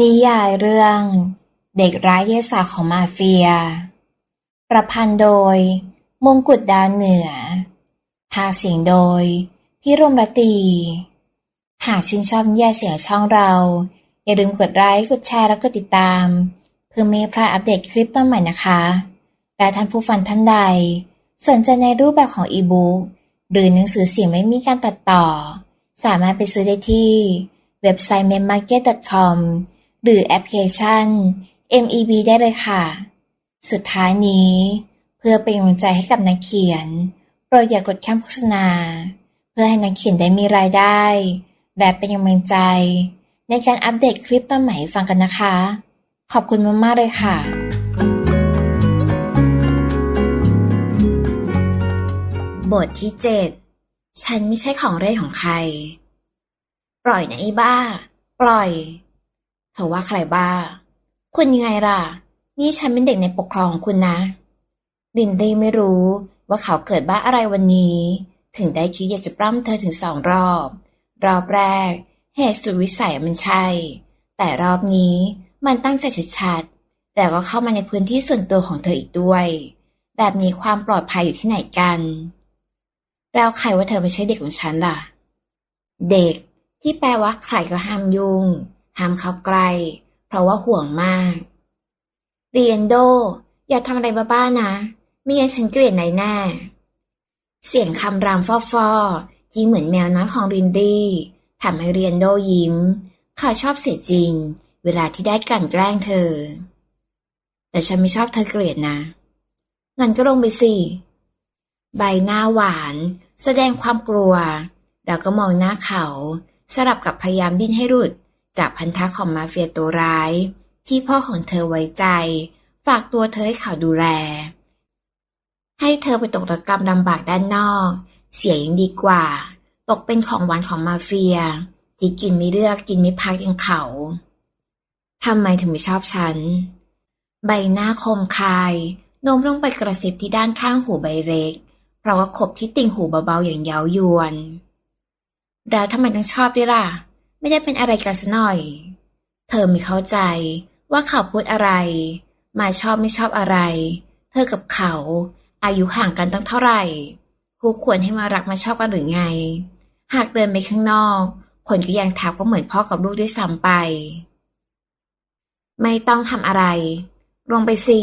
นิยายเรื่อง เด็กร้ายเยสาของมาเฟีย ประพันธ์โดย มงกุฎดาวเหนือพาเสียงโดยพี่รมรตี หากชื่นชอบนิยายเสียงช่องเรา อย่าลืมกดไลค์ กดแชร์ และกดติดตาม เพื่อไม่พลาดอัปเดตคลิปต้นใหม่นะคะ และท่านผู้ฟังท่านใด สนใจในรูปแบบของอีบุ๊กหรือหนังสือเสียงไม่มีการตัดต่อ สามารถไปซื้อได้ที่ เว็บไซต์ m e m m a r k e t c o m หรือแอปพลิเคชัน MEB ได้เลยค่ะ สุดท้ายนี้ เพื่อเป็นกำลังใจให้กับนักเขียน โปรดอย่ากดข้ามโฆษณา เพื่อให้นักเขียนได้มีรายได้ และเป็นกำลังใจ ในการอัปเดตคลิปต้นใหม่ฟังกันนะคะ ขอบคุณมากๆเลยค่ะ บทที่เจ็ดฉันไม่ใช่ของเล่นของใคร ปล่อยนะไอ้บ้า ปล่อยเธอว่าใครบ้า คุณยังไงล่ะ นี่ฉันเป็นเด็กในปกครองของคุณนะ ลินดี้ไม่รู้ว่าเขาเกิดบ้าอะไรวันนี้ ถึงได้คิดอยากจะปล้ำเธอถึงสองรอบ รอบแรกเหตุสุดวิสัยมันใช่ แต่รอบนี้มันตั้งใจชัดๆแล้วก็เข้ามาในพื้นที่ส่วนตัวของเธออีกด้วย แบบนี้ความปลอดภัยอยู่ที่ไหนกัน แล้วใครว่าเธอไม่ใช่เด็กของฉันล่ะ เด็ก ที่แปลว่าใครก็ห้ามยุ่ง ห้ามเข้าใกล้ เพราะว่าห่วงมากเรียนโด อย่าทำอะไรบ้าๆนะไม่งั้นฉันเกลียดนายแน่ เสียงคำรามฟอๆที่เหมือนแมวน้อยของรินดี้ทำให้เรียนโดยิ้ม เขาชอบเสียจริง เวลาที่ได้กลั่นแกล้งเธอ แต่ฉันไม่ชอบเธอเกลียดนะงั้นก็ลงไปสิ ใบหน้าหวาน แสดงความกลัว แล้วก็มองหน้าเขา สลับกับพยายามดิ้นให้หลุด จากพันธะของมาเฟียตัวร้าย ที่พ่อของเธอไว้ใจ ฝากตัวเธอให้เขาดูแล ให้เธอไปตกระกรรมลำบากด้านนอก เสียยังดีกว่า ตกเป็นของหวานของมาเฟีย ที่กินไม่เลือกกินไม่พักอย่างเขาทำไมถึงไม่ชอบฉัน ใบหน้าคมคายโน้มลงไปกระซิบที่ด้านข้างหูใบเล็ก เพราะว่าขบที่ติ่งหูเบาๆอย่างเย้ายวน แล้วทำไมต้องชอบด้วยล่ะ ไม่ได้เป็นอะไรกันซะหน่อย เธอไม่เข้าใจว่าเขาพูดอะไร มาชอบไม่ชอบอะไร เธอกับเขา อายุห่างกันตั้งเท่าไหร่คู่ควรให้มารักมาชอบกันหรือไง หากเดินไปข้างนอก คนก็ยังทักว่าเหมือนพ่อกับลูกด้วยซ้ำไป ไม่ต้องทำอะไร ลงไปสิ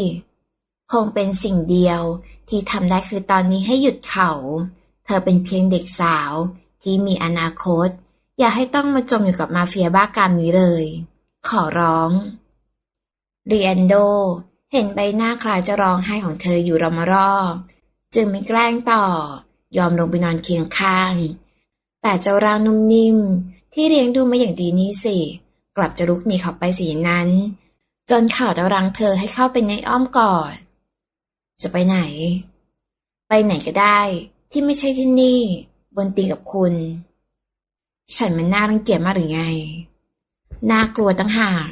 คงเป็นสิ่งเดียวที่ทำได้คือตอนนี้ให้หยุดเขา เธอเป็นเพียงเด็กสาวที่มีอนาคต อย่าให้ต้องมาจมอยู่กับมาเฟียบ้าการนี้เลย ขอร้องเรียนโด เห็นใบหน้าคล้ายจะร้องไห้ของเธออยู่รอมรอจึงไม่แกล้งต่อ ยอมลงไปนอนเคียงข้าง แต่เจ้าร่างนุ่มนิ่มที่เลี้ยงดูมาอย่างดีนี้สิ กลับจะลุกหนีเขาไปสีนั้น จนข่าวจะรังเธอให้เข้าไปในอ้อมกอด จะไปไหน ไปไหนก็ได้ที่ไม่ใช่ที่นี่ บนตีกับคุณ ฉันมันน่ารังเกียจมากหรือไง น่ากลัวตั้งหาก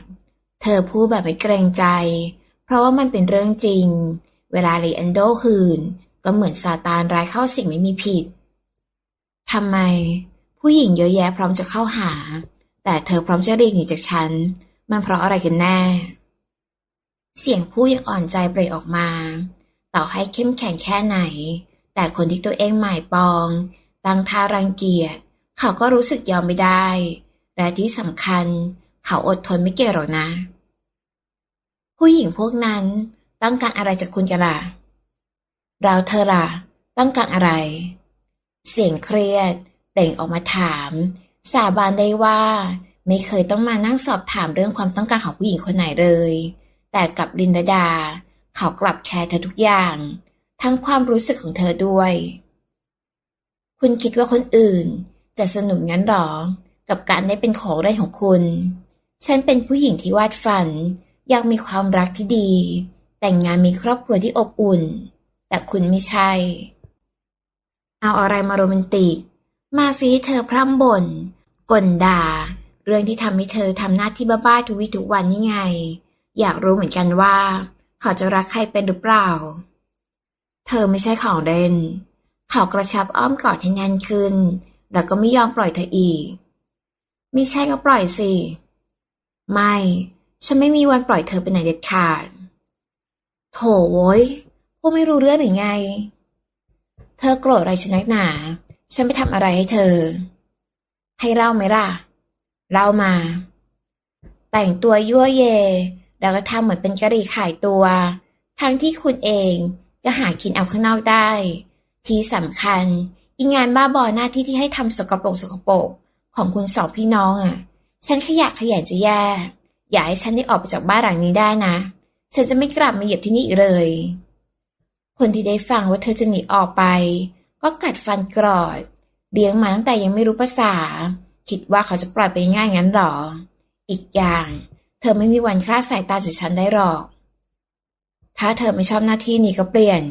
เธอพูดแบบไม่เกรงใจ เพราะว่ามันเป็นเรื่องจริง เวลาลีแอนโดหืน ก็เหมือนซาตานร้ายเข้าสิ่งไม่มีผิดทำไม ผู้หญิงเยอะแยะพร้อมจะเข้าหา แต่เธอพร้อมจะหลีกหนีจากฉัน มันเพราะอะไรกันแน่ เสียงผู้ยังอ่อนใจเปล่ยออกมา ต่อให้เข้มแข็งแค่ไหน แต่คนที่ตัวเองหมายปองตั้งท่ารังเกียจเขาก็รู้สึกยอมไม่ได้ และที่สำคัญ เขาอดทนไม่เก่งหรอกนะ ผู้หญิงพวกนั้นต้องการอะไรจากคุณกันล่ะเราเธอล่ะต้องการอะไร เสียงเครียดเปล่งออกมาถาม สาบานได้ว่า ไม่เคยต้องมานั่งสอบถามเรื่องความต้องการของผู้หญิงคนไหนเลย แต่กับลินดาดา เขากลับแคร์เธอทุกอย่าง ทั้งความรู้สึกของเธอด้วย คุณคิดว่าคนอื่นจะสนุกงั้นหรอ กับการได้เป็นของได้ของคุณ ฉันเป็นผู้หญิงที่วาดฝัน อยากมีความรักที่ดี แต่งงานมีครอบครัวที่อบอุ่น แต่คุณไม่ใช่ เอาอะไรมาโรแมนติก มาฟีเธอพร่ำบ่นกลด่า เรื่องที่ทำให้เธอทำหน้าที่บ้าๆทุกวี่ทุกวันนี่ไง อยากรู้เหมือนกันว่า เขาจะรักใครเป็นหรือเปล่า เธอไม่ใช่ของเล่น เขากระชับอ้อมกอดให้แน่นขึ้น แล้วก็ไม่ยอมปล่อยเธออีก ไม่ใช่ก็ปล่อยสิ ไม่ ฉันไม่มีวันปล่อยเธอไปไหนเด็ดขาด โถโว้ยพวกไม่รู้เรื่องหรือไง เธอโกรธอะไรฉันนักหนา ฉันไปทำอะไรให้เธอ ให้เล่าไหมล่ะ เล่ามา แต่งตัวยั่วเย แล้วก็ทำเหมือนเป็นกะหรี่ขายตัว ทั้งที่คุณเองก็หากินเอาข้างนอกได้ ที่สำคัญอีงานบ้าบอหน้าที่ที่ให้ทำสกปรกสกปรกของคุณสองพี่น้องอะ ฉันขยะขยงจะแย่ อย่าให้ฉันได้ออกไปจากบ้านหลังนี้ได้นะ ฉันจะไม่กลับมาเหยียบที่นี่อีกเลย คนที่ได้ฟังว่าเธอจะหนีออกไป ก็กัดฟันกรอดเลี้ยงมาตั้งแต่ยังไม่รู้ภาษา คิดว่าเขาจะปล่อยไปง่ายงั้นหรอ อีกอย่าง ธอไม่มีวันคลาดสายตาจากฉันได้หรอก ถ้าเธอไม่ชอบหน้าที่นี้ก็เปลี่ยน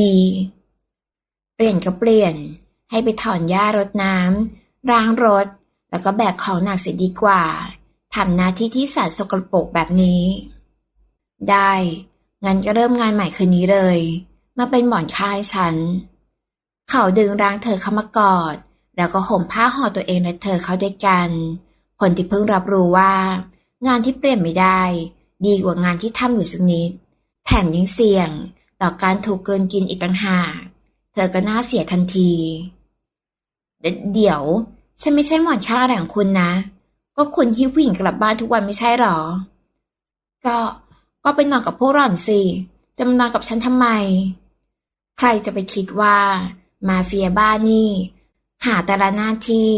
ดี เปลี่ยนก็เปลี่ยน ให้ไปถอนหญ้ารดน้ำล้างรถ แล้วก็แบกของหนักเสียดีกว่า ทำหน้าที่ที่สารสกปรกแบบนี้ ได้ งั้นก็เริ่มงานใหม่คืนนี้เลย มาเป็นหมอนข้างให้ฉัน เขาดึงร่างเธอเข้ามากอด แล้วก็ห่มผ้าห่อตัวเองและเธอเข้าด้วยกัน คนที่เพิ่งรับรู้ว่า งานที่เปลี่ยนไม่ได้ ดีกว่างานที่ทำอยู่สักนิด แถมยังเสี่ยงต่อการถูกเกินกินอีกต่างหาก เธอก็น่าเสียทันทีเดเดี๋ยว ฉันไม่ใช่หมอนข้างอะไรของคุณนะ ก็คุณหิ้วผู้หญิงกลับบ้านทุกวันไม่ใช่หรอ ก็ก็ไปนอนกับพวกหล่อนสิจะมานอนกับฉันทำไม ใครจะไปคิดว่า มาเฟียบ้านนี่ หาแต่ละหน้าที่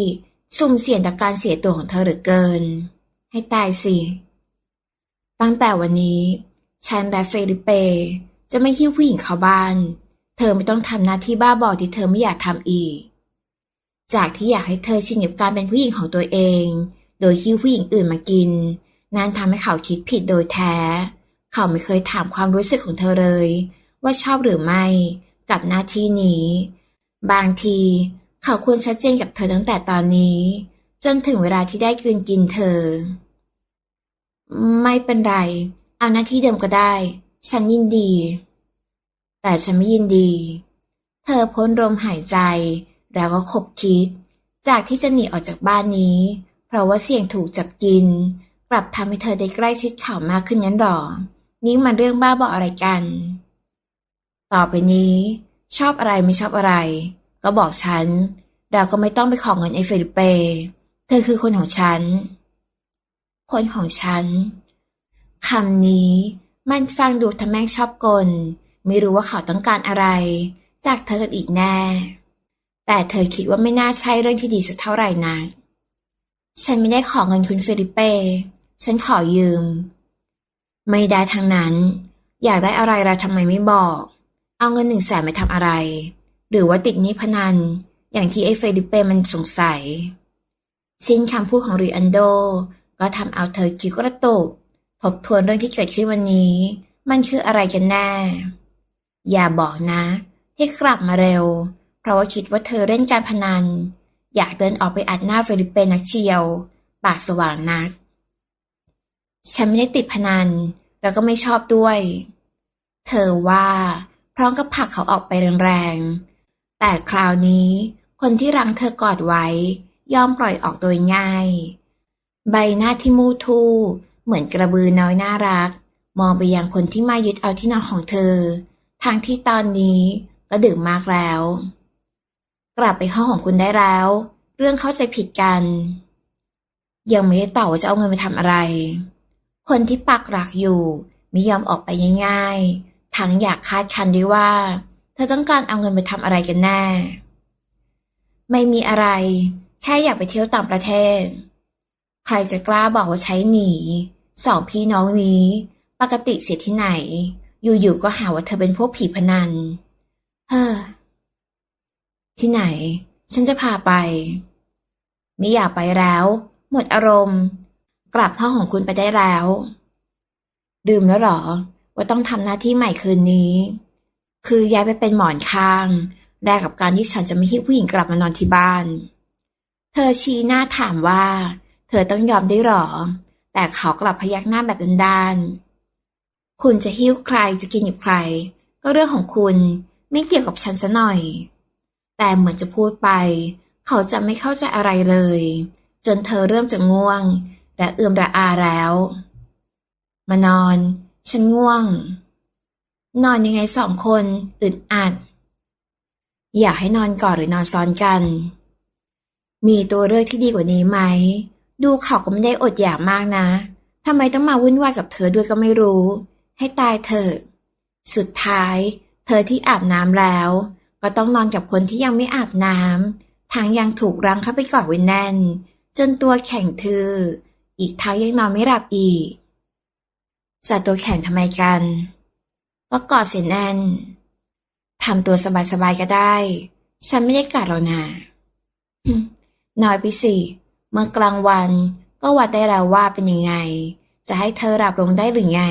สุ่มเสี่ยงต่อการเสียตัวของเธอหลือเกิน ให้ตายสิ ตั้งแต่วันนี้ ฉันและเฟลิเป จะไม่หิ้วผู้หญิงเข้าบ้าน เธอไม่ต้องทำหน้าที่บ้าบอที่เธอไม่อยากทำอีก จากที่อยากให้เธอชินกับการเป็นผู้หญิงของตัวเอง โดยหิ้วผู้หญิงอื่นมากิน นั่นทำให้เขาคิดผิดโดยแท้ เขาไม่เคยถามความรู้สึกของเธอเลย ว่าชอบหรือไม่กับหน้าที่นี้ บางทีเขาควรชัดเจนกับเธอตั้งแต่ตอนนี้ จนถึงเวลาที่ได้กลืนกินเธอ ไม่เป็นไร เอาหน้าที่เดิมก็ได้ ฉันยินดี แต่ฉันไม่ยินดี เธอพ้นลมหายใจ แล้วก็ขบคิด จากที่จะหนีออกจากบ้านนี้ เพราะว่าเสี่ยงถูกจับกิน กลับทำให้เธอได้ใกล้ชิดเขามากขึ้นยันหรอ นี่มันเรื่องบ้าบออะไรกัน ต่อไปนี้ ชอบอะไรไม่ชอบอะไร ก็บอกฉันเราก็ไม่ต้องไปขอเงินไอ้เฟลิเป เธอคือคนของฉัน คนของฉัน คำนี้มันฟังดูทำแม่งชอบกล ไม่รู้ว่าเขาต้องการอะไร จากเธอกันอีกแน่ แต่เธอคิดว่าไม่น่าใช่เรื่องที่ดีสักเท่าไหร่นะฉันไม่ได้ขอเงินคุณเฟลิเป้ ฉันขอยืม ไม่ได้ทั้งนั้น อยากได้อะไรเราทำไมไม่บอก เอาเงินหนึ่งแสนไปทำอะไร หรือว่าติดนี้พนัน อย่างที่ไอ้เฟลิเป้มันสงสัย สิ้นคำพูดของริอันโด ก็ทำเอาเธอคิ้วกระตุกทบทวนเรื่องที่เกิดขึ้นวันนี้ มันคืออะไรกันแน่ อย่าบอกนะ ที่กลับมาเร็ว เพราะว่าคิดว่าเธอเล่นการพนัน อยากเดินออกไปอัดหน้าเฟลิเปนักเชียว ปากสว่างนัก ฉันไม่ได้ติดพนัน แล้วก็ไม่ชอบด้วย เธอว่า พร้อมกับผลักเขาออกไปแรงๆแต่คราวนี้คนที่รังเธอกอดไว้ ยอมปล่อยออกโดยง่าย ใบหน้าที่มูทู่เหมือนกระบือน้อยน่ารัก มองไปยังคนที่มายึดเอาที่นอนของเธอ ทางที่ตอนนี้ก็ดึกมากแล้ว กลับไปห้องของคุณได้แล้ว เรื่องเข้าใจผิดกัน ยังไม่ได้ตอบว่าจะเอาเงินไปทำอะไร คนที่ปักหลักอยู่ไม่ยอมออกไปง่ายๆ ทั้งอยากคาดคันด้วยว่า เธอต้องการเอาเงินไปทำอะไรกันแน่ ไม่มีอะไร แค่อยากไปเที่ยวต่างประเทศ ใครจะกล้าบอกว่าใช้หนี สองพี่น้องนี้ ปกติเสียที่ไหน อยู่ๆก็หาว่าเธอเป็นพวกผีพนัน เฮ้อ ที่ไหน ฉันจะพาไป ไม่อยากไปแล้ว หมดอารมณ์ กลับห้องของคุณไปได้แล้ว ดื่มแล้วหรอ ว่าต้องทำหน้าที่ใหม่คืนนี้ คือย้ายไปเป็นหมอนข้างแลกกับการที่ฉันจะไม่ให้ผู้หญิงกลับมานอนที่บ้าน เธอชี้หน้าถามว่า เธอต้องยอมได้หรอ แต่เขากลับพยักหน้าแบบด้านๆคุณจะหิ้วใครจะกินกับใคร ก็เรื่องของคุณไม่เกี่ยวกับฉันซะหน่อย แต่เหมือนจะพูดไป เขาจะไม่เข้าใจอะไรเลย จนเธอเริ่มจะง่วง และเอื่อมระอาแล้ว มานอน ฉันง่วง นอนยังไงสองคนอึดอัด อยากให้นอนก่อนหรือนอนซ้อนกัน มีตัวเลือกที่ดีกว่านี้ไหม ดูเขาก็ไม่ได้อดอยากมากนะทำไมต้องมาวุ่นวายกับเธอด้วยก็ไม่รู้ ให้ตายเถอะ สุดท้าย เธอที่อาบน้ำแล้ว ก็ต้องนอนกับคนที่ยังไม่อาบน้ำทั้งยังถูกรั้งเข้าไปกอดไว้แน่น จนตัวแข็งทื่ออีกทั้งยังนอนไม่หลับอีกจะตัวแข็งทำไมกันก็กอดเสียแน่นทำตัวสบายๆก็ได้ ฉันไม่ได้กัดหรอกนะหึ น้อยไปสิ เมื่อกลางวันก็วัดได้แล้วว่าเป็นยังไง จะให้เธอหลับลงได้หรือไง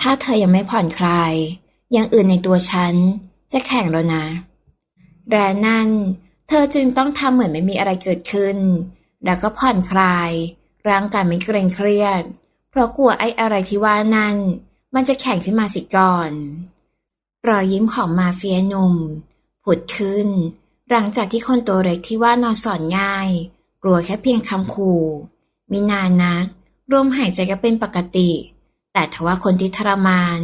ถ้าเธอยังไม่ผ่อนคลาย อย่างอื่นในตัวฉัน จะแข็งแล้วนะแรนั่น เธอจึงต้องทำเหมือนไม่มีอะไรเกิดขึ้น แล้วก็ผ่อนคลาย ร่างกายไม่เกรงเครียด เพราะกลัวไอ้อะไรที่ว่านั่น มันจะแข็งขึ้นมาสิก่อน รอยยิ้มของมาเฟียหนุ่ม ผุดขึ้น หลังจากที่คนตัวเล็กที่ว่านอนสอนง่าย กลัวแค่เพียงคำขู่มินานนักลมหายใจก็เป็นปกติ แต่ทว่าคนที่ทรมาน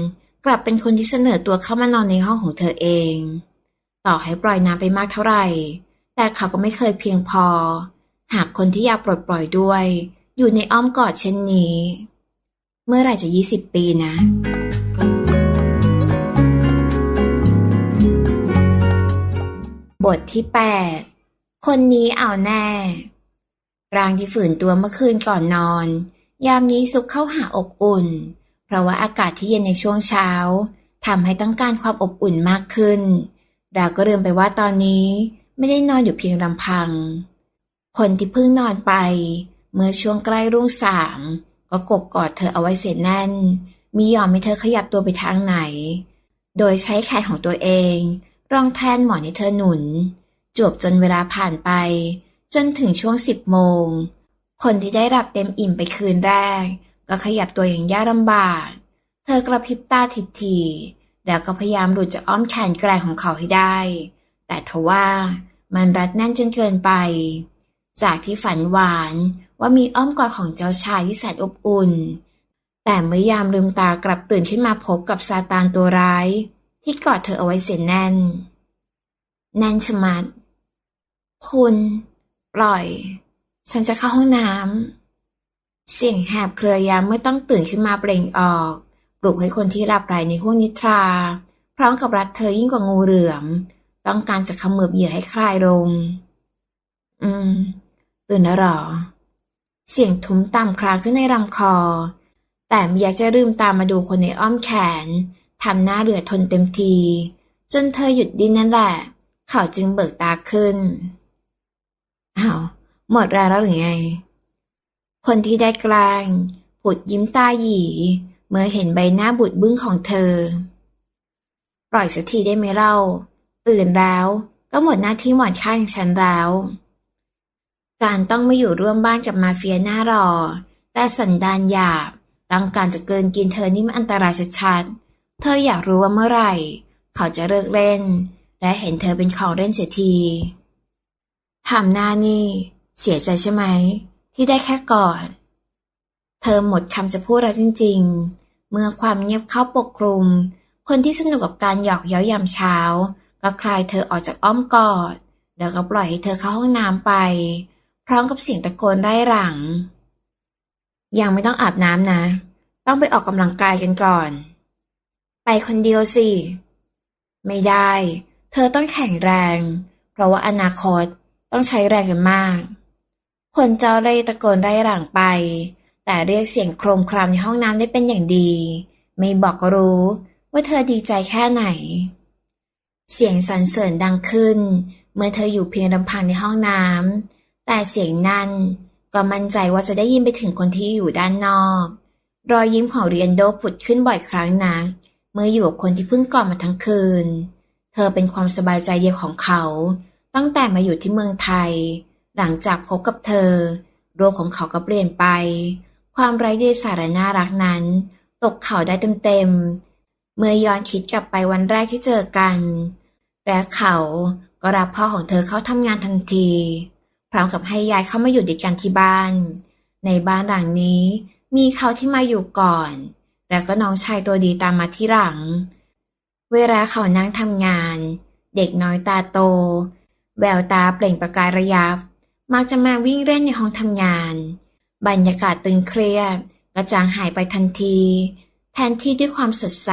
กลับเป็นคนที่เสนอตัวเข้ามานอนในห้องของเธอเอง ต่อให้ปล่อยน้ำไปมากเท่าไหร่ แต่เขาก็ไม่เคยเพียงพอ หากคนที่อยากปลดปล่อยด้วย อยู่ในอ้อมกอดเช่นนี้ เมื่อไหร่จะยี่สิบปีนะ บทที่ 8 คนนี้เอาแน่ ร่างที่ฝืนตัวเมื่อคืนก่อนนอน ยามนี้ซุกเข้าหาอกอุ่น เพราะว่าอากาศที่เย็นในช่วงเช้าทำให้ต้องการความอบอุ่นมากขึ้น ดาวก็ลืมไปว่าตอนนี้ไม่ได้นอนอยู่เพียงลำพัง คนที่เพิ่งนอนไป เมื่อช่วงใกล้รุ่งสางก็กกกอดเธอเอาไว้เสียแน่นมิยอมให้เธอขยับตัวไปทางไหน โดยใช้แขนของตัวเอง รองแทนหมอนให้เธอหนุน จวบจนเวลาผ่านไป จนถึงช่วงสิบโมง คนที่ได้รับเต็มอิ่มไปคืนแรก ก็ขยับตัวอย่างยากลำบาก เธอกระพริบตาทิทีแล้วก็พยายามหลุดจากอ้อมแขนแกร่งของเขาให้ได้ แต่ทว่ามันรัดแน่นจนเกินไป จากที่ฝันหวานว่ามีอ้อมกอดของเจ้าชายที่แสนอบอุ่น แต่เมื่อยามลืมตากลับตื่นขึ้นมาพบกับซาตานตัวร้าย ที่กอดเธอเอาไว้เสียแน่น แน่นชะมัดคุณปล่อย ฉันจะเข้าห้องน้ำเสียงแหบเครือยามเมื่อต้องตื่นขึ้นมาเปล่งออก ปลุกให้คนที่หลับไหลในห้วงนิทรา พร้อมกับรัดเธอยิ่งกว่างูเหลือม ต้องการจะขมือบเหยื่อให้คลายลง อืม ตื่นแล้วหรอ เสียงทุ้มต่ำคลางขึ้นในลำคอ แต่ไม่อยากจะลืมตามมาดูคนในอ้อมแขน ทำหน้าเหลือทนเต็มที จนเธอหยุดดิ้นนั่นแหละ เขาจึงเบิกตาขึ้นอ้าวหมดแรงแล้วหรือไง คนที่ได้กลางผุดยิ้มตาหยีเมื่อเห็นใบหน้าบุดบึ้งของเธอ ปล่อยสักทีได้ไหมเล่า ตื่นแล้วก็หมดหน้าที่หมอนข้างอย่างฉันแล้ว การต้องมาอยู่ร่วมบ้านกับมาเฟียหน้ารอ แต่สันดานหยาบต้องการจะเกินกินเธอนี่มันอันตรายชัดๆ เธออยากรู้ว่าเมื่อไหร่ เขาจะเลิกเล่น และเห็นเธอเป็นของเล่นเสียทีทำหน้านี่ เสียใจใช่ไหม ที่ได้แค่กอดเธอหมดคำจะพูดแล้วจริง ๆ เมื่อความเงียบเข้าปกคลุม คนที่สนุกกับการหยอกเย้ายามเช้า ก็คลายเธอออกจากอ้อมกอด แล้วก็ปล่อยให้เธอเข้าห้องน้ำไป พร้อมกับเสียงตะโกนไล่หลัง ยังไม่ต้องอาบน้ำนะ ต้องไปออกกำลังกายกันก่อน ไปคนเดียวสิ ไม่ได้ เธอต้องแข็งแรง เพราะว่าอนาคตต้องใช้แรงกันมาก คนเจ้าเล่ตะโกนได้หลังไป แต่เรียกเสียงโครมครามในห้องน้ำได้เป็นอย่างดี ไม่บอกก็รู้ว่าเธอดีใจแค่ไหน เสียงสรรเสริญดังขึ้น เมื่อเธออยู่เพียงลำพังในห้องน้ำแต่เสียงนั้นก็มั่นใจว่าจะได้ยินไปถึงคนที่อยู่ด้านนอก รอยยิ้มของเรียนโดผุดขึ้นบ่อยครั้งนัก เมื่ออยู่กับคนที่เพิ่งกอดมาทั้งคืน เธอเป็นความสบายใจเดียวของเขา ตั้งแต่มาอยู่ที่เมืองไทย หลังจากพบกับเธอ โลกของเขาก็เปลี่ยนไป ความไร้เดียงสาระน่ารักนั้น ตกเขาได้เต็มๆ เมื่อย้อนคิดกลับไปวันแรกที่เจอกัน และเขาก็รับพ่อของเธอเข้าทำงานทันที พร้อมกับให้ยายเข้ามาอยู่ด้วยกันที่บ้าน ในบ้านหลังนี้มีเขาที่มาอยู่ก่อน แล้วก็น้องชายตัวดีตามมาที่หลัง เวลาเขานั่งทำงาน เด็กน้อยตาโต แววตาเปล่งประกายระยับ มักจะมาวิ่งเล่นในห้องทำงาน บรรยากาศตึงเครียดกระจางหายไปทันที แทนที่ด้วยความสดใส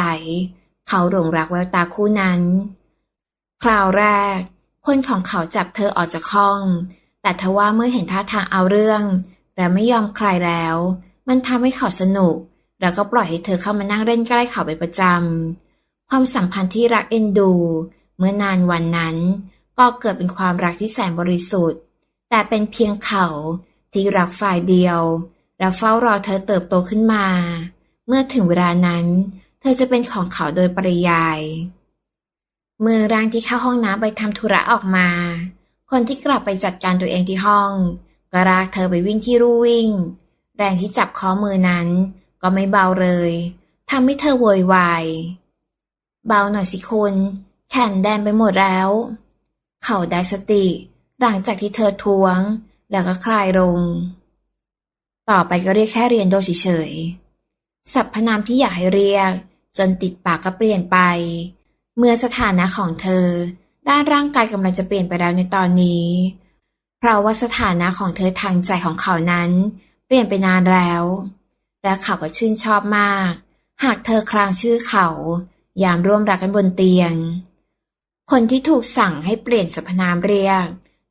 เขาหลงรักแววตาคู่นั้น คราวแรก คนของเขาจับเธอออกจากห้อง แต่ทว่าเมื่อเห็นท่าทางเอาเรื่อง และไม่ยอมใครแล้ว มันทำให้เขาสนุก แล้วก็ปล่อยให้เธอเข้ามานั่งเล่นใกล้เขาเป็นประจำ ความสัมพันธ์ที่รักเอ็นดู เมื่อนานวันนั้น ก็เกิดเป็นความรักที่แสนบริสุทธิ์ แต่เป็นเพียงเขาที่รักฝ่ายเดียว และเฝ้ารอเธอเติบโตขึ้นมา เมื่อถึงเวลานั้น เธอจะเป็นของเขาโดยปริยาย เมื่อร่างที่เข้าห้องน้ำไปทำธุระออกมา คนที่กลับไปจัดการตัวเองที่ห้องก็ลากเธอไปวิ่งที่รูวิ่ง แรงที่จับข้อมือนั้น ก็ไม่เบาเลยทำให้เธอโวยวาย เบาหน่อยสิคุณแขนแดงไปหมดแล้ว เขาได้สติ หลังจากที่เธอทวง แล้วก็คลายลง ต่อไปก็เรียกแค่เรียนโดยเฉยๆสรรพนามที่อยากให้เรียก จนติดปากก็เปลี่ยนไป เมื่อสถานะของเธอ ด้านร่างกายกำลังจะเปลี่ยนไปแล้วในตอนนี้ เพราะว่าสถานะของเธอทางใจของเขานั้น เปลี่ยนไปนานแล้ว และเขาก็ชื่นชอบมาก หากเธอครางชื่อเขา ยามร่วมรักกันบนเตียง คนที่ถูกสั่งให้เปลี่ยนสรรพนามเรียก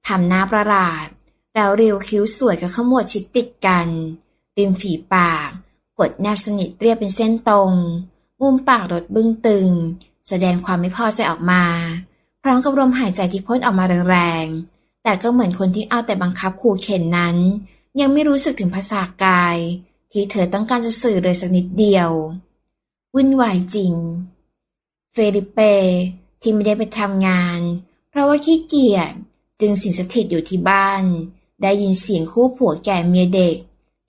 ทำหน้าประหลาด แล้วริวคิ้วสวยกับขมวดชิดติดกันริมฝีปาก กดแนบสนิทเรียบเป็นเส้นตรงมุมปากลดบึ้งตึง แสดงความไม่พอใจออกมา พร้อมกับลมหายใจที่พ่นออกมาแรงๆแต่ก็เหมือนคนที่เอาแต่บังคับขู่เข็นนั้น ยังไม่รู้สึกถึงภาษากาย ที่เธอต้องการจะสื่อเลยสักนิดเดียว วุ่นวายจริง เฟลิเปที่ไม่ได้ไปทำงาน เพราะว่าขี้เกียจจึงสิงสถิตอยู่ที่บ้าน ได้ยินเสียงคู่ผัวแก่เมียเด็ก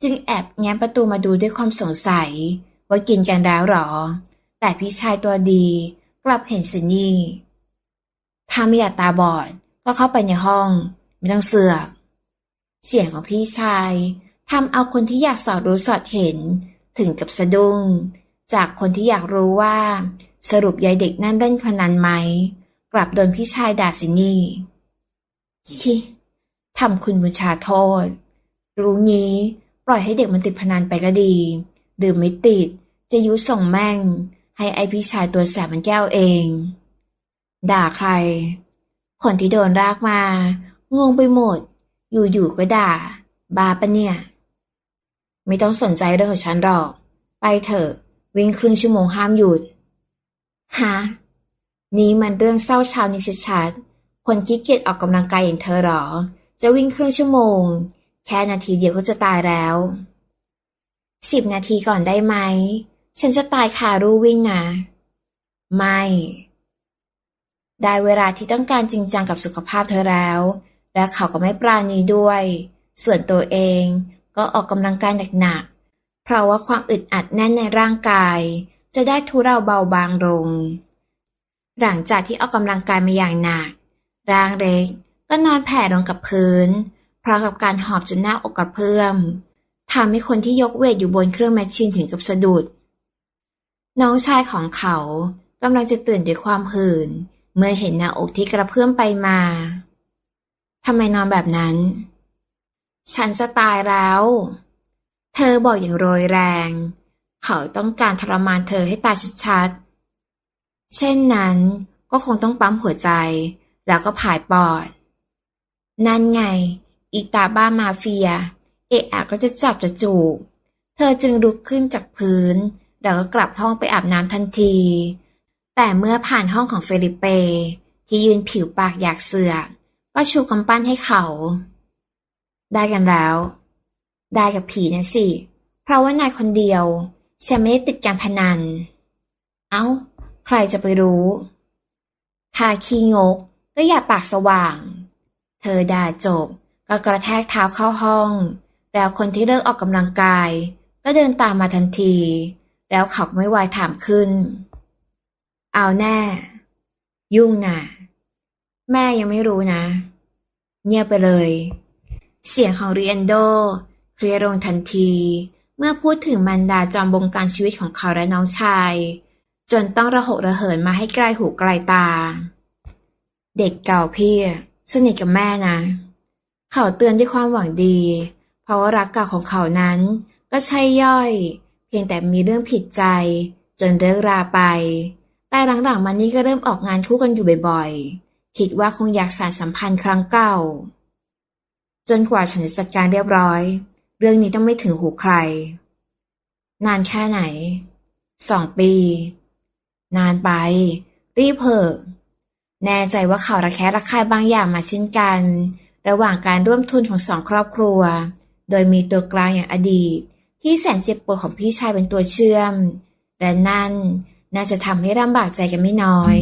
จึงแอบแง้มประตูมาดูด้วยความสงสัย ว่ากินกันแล้วหรอ แต่พี่ชายตัวดีกลับเห็นสินี่ถ้าไม่อยากตาบอดก็เข้าไปในห้อง ไม่ต้องเสือก เสียงของพี่ชาย ทำเอาคนที่อยากสอดรู้สอดเห็น ถึงกับสะดุ้ง จากคนที่อยากรู้ว่า สรุปยายเด็กนั่นเล่นพนันไหม กลับโดนพี่ชายด่าสินี่ ชิทำคุณบูชาโทษ รู้งี้ ปล่อยให้เด็กมันติดพนันไปก็ดีดื่มไม่ติด จะยุส่งแม่ง ให้ไอพี่ชายตัวแสบมันแก้วเอง ด่าใคร คนที่โดนรากมา งงไปหมด อยู่ๆก็ด่า บาปะเนี่ย ไม่ต้องสนใจเรื่องของฉันหรอก ไปเถอะ วิ่งครึ่งชั่วโมงห้ามหยุด ฮะ นี่มันเรื่องเศร้าช้านี้ชัดคนขี้เกียจออกกำลังกายอย่างเธอหรอ จะวิ่งครึ่งชั่วโมง แค่นาทีเดียวก็จะตายแล้วสิบนาทีก่อนได้ไหม ฉันจะตายคารูวิ่งนะ ไม่ ได้เวลาที่ต้องการจริงจังกับสุขภาพเธอแล้ว และเขาก็ไม่ปราณีด้วย ส่วนตัวเอง ก็ออกกำลังกายหนักๆ เพราะว่าความอึดอัดแน่นในร่างกาย จะได้ทุเราเบาบางลง หลังจากที่ออกกำลังกายมาอย่างหนัก ร่างเล็กก็นอนแผ่ลงกับพื้น เพราะกับการหอบจนหน้าอกกระเพื่อมทำให้คนที่ยกเวทอยู่บนเครื่องแมชชีนถึงกับสะดุด น้องชายของเขากำลังจะตื่นด้วยความหื่น เมื่อเห็นหน้าอกที่กระเพื่อมไปมาทำไมนอนแบบนั้น ฉันจะตายแล้ว เธอบอกอย่างโรยแรง เขาต้องการทรมานเธอให้ตายชัดๆ เช่นนั้นก็คงต้องปั๊มหัวใจ แล้วก็ผายปอด นั่นไง อีตาบ้ามาเฟีย เอะอะก็จะจับจะจูบ เธอจึงลุกขึ้นจากพื้น แล้วก็กลับห้องไปอาบน้ำทันที แต่เมื่อผ่านห้องของเฟลิเป ที่ยืนผิวปากอยากเสือกก็ชูกำปั้นให้เขา ได้กันแล้ว ได้กับผีนะสิ เพราะว่านายคนเดียว ฉันไม่ได้ติดการพนัน เอ้า ใครจะไปรู้ทาคีงกก็อย่าปากสว่าง เธอด่าจบ ก็กระแทกเท้าเข้าห้อง แล้วคนที่เลิกออกกำลังกาย ก็เดินตามมาทันที แล้วเขาไม่วายถามขึ้น เอาแน่ ยุ่งน่ะ แม่ยังไม่รู้นะ เงียบไปเลย เสียงของรีแอนโดเคลียร์ลงทันที เมื่อพูดถึงมันดาจอมบงการชีวิตของเขาและน้องชาย จนต้องระหกระเหินมาให้ใกล้หูไกลตา เด็กเก่าพี่สนิทกับแม่นะ เขาเตือนด้วยความหวังดี เพราะว่ารักเก่าของเขานั้น ก็ใช่ย่อย เพียงแต่มีเรื่องผิดใจ จนเลิกราไป แต่หลังๆมานี้ก็เริ่มออกงานคู่กันอยู่บ่อยๆ คิดว่าคงอยากสานสัมพันธ์ครั้งเก่า จนกว่าฉันจะจัดการเรียบร้อย เรื่องนี้ต้องไม่ถึงหูใคร นานแค่ไหน สองปี นานไป รีบเถอะแน่ใจว่าเขาวระแคะระคายบางอย่างมาเช่นกัน ระหว่างการร่วมทุนของสองครอบครัว โดยมีตัวกลางอย่างอดีต ที่แสนเจ็บปวดของพี่ชายเป็นตัวเชื่อม และนั่นน่าจะทำให้ลำบากใจกันไม่น้อย